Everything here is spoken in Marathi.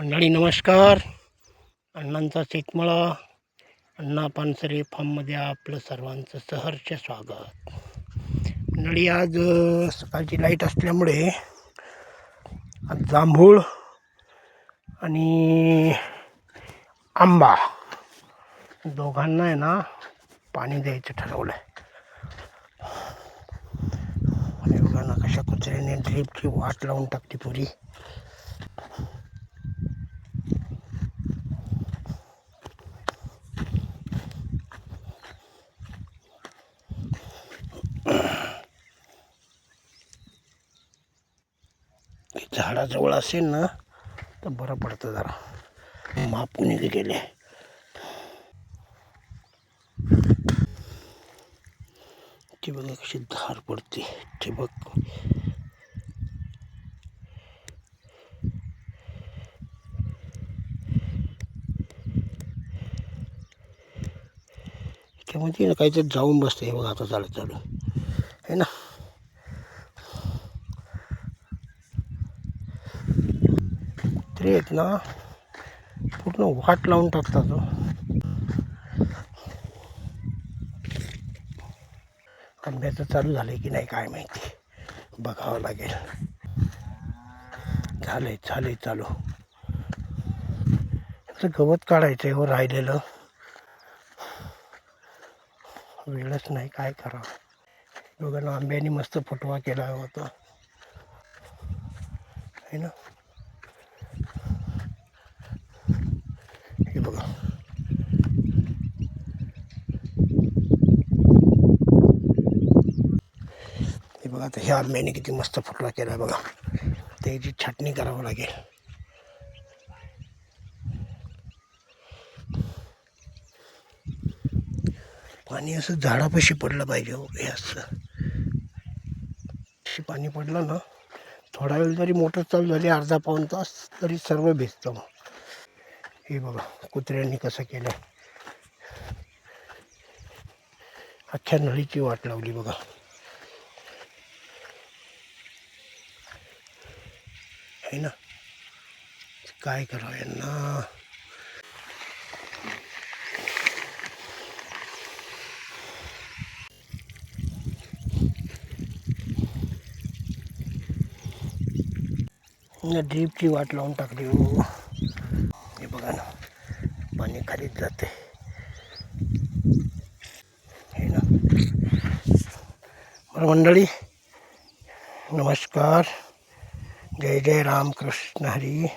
मंडळी नमस्कार. अण्णांचा शेतमळा. अण्णा पानसरे फार्ममध्ये आपलं सर्वांचं सहर्ष स्वागत. मंडळी आज सकाळची लाइट असल्यामुळे आज जांभूळ आणि आंबा दोघांना आहे ना पाणी द्यायचं ठरवलं आहे कशा कुत्र्याने ड्रीपची वाट लावून टाकते पुरी. झाडाजवळ असेल ना तर बरं पडतं जरा. मापून गेले ती बघा कशी धार पडते. ठिबक म्हणजे ना काहीतरी जाऊन बसते हे बघा आता चालत चालू. आहे ना? कुत्रे आहेत ना. पूर्ण वाट लावून टाकतात तो आंब्याचं चालू झालं की नाही काय माहिती. बघावं लागेल. झालंय झालंय चालू. त्याचं गवत काढायचं आहे हो राहिलेलं. वेळच नाही काय करावं. दोघांना आंब्याने मस्त फुटवा केला होता. है ना? बघा आता ह्या आंब्याने किती मस्त फुटला केला बघा. त्याची छाटणी करावं लागेल. पाणी असं झाडापाशी पडलं पाहिजे हो हे असं. पाणी पडलं ना थोडा वेळ जरी मोटर चालू झाली अर्धा पाऊण तास तरी सर्व भिजतं मग. हे बघा कुत्र्यांनी कसं केलं अख्ख्या नळीची वाट लावली बघा. है ना. काय करावं यांना? ड्रीपची वाट लावून टाकली हो. हे बघा ना पाणी खालीच जाते. हे ना. बरं मंडळी नमस्कार. જય જય રામકૃષ્ણ હરી.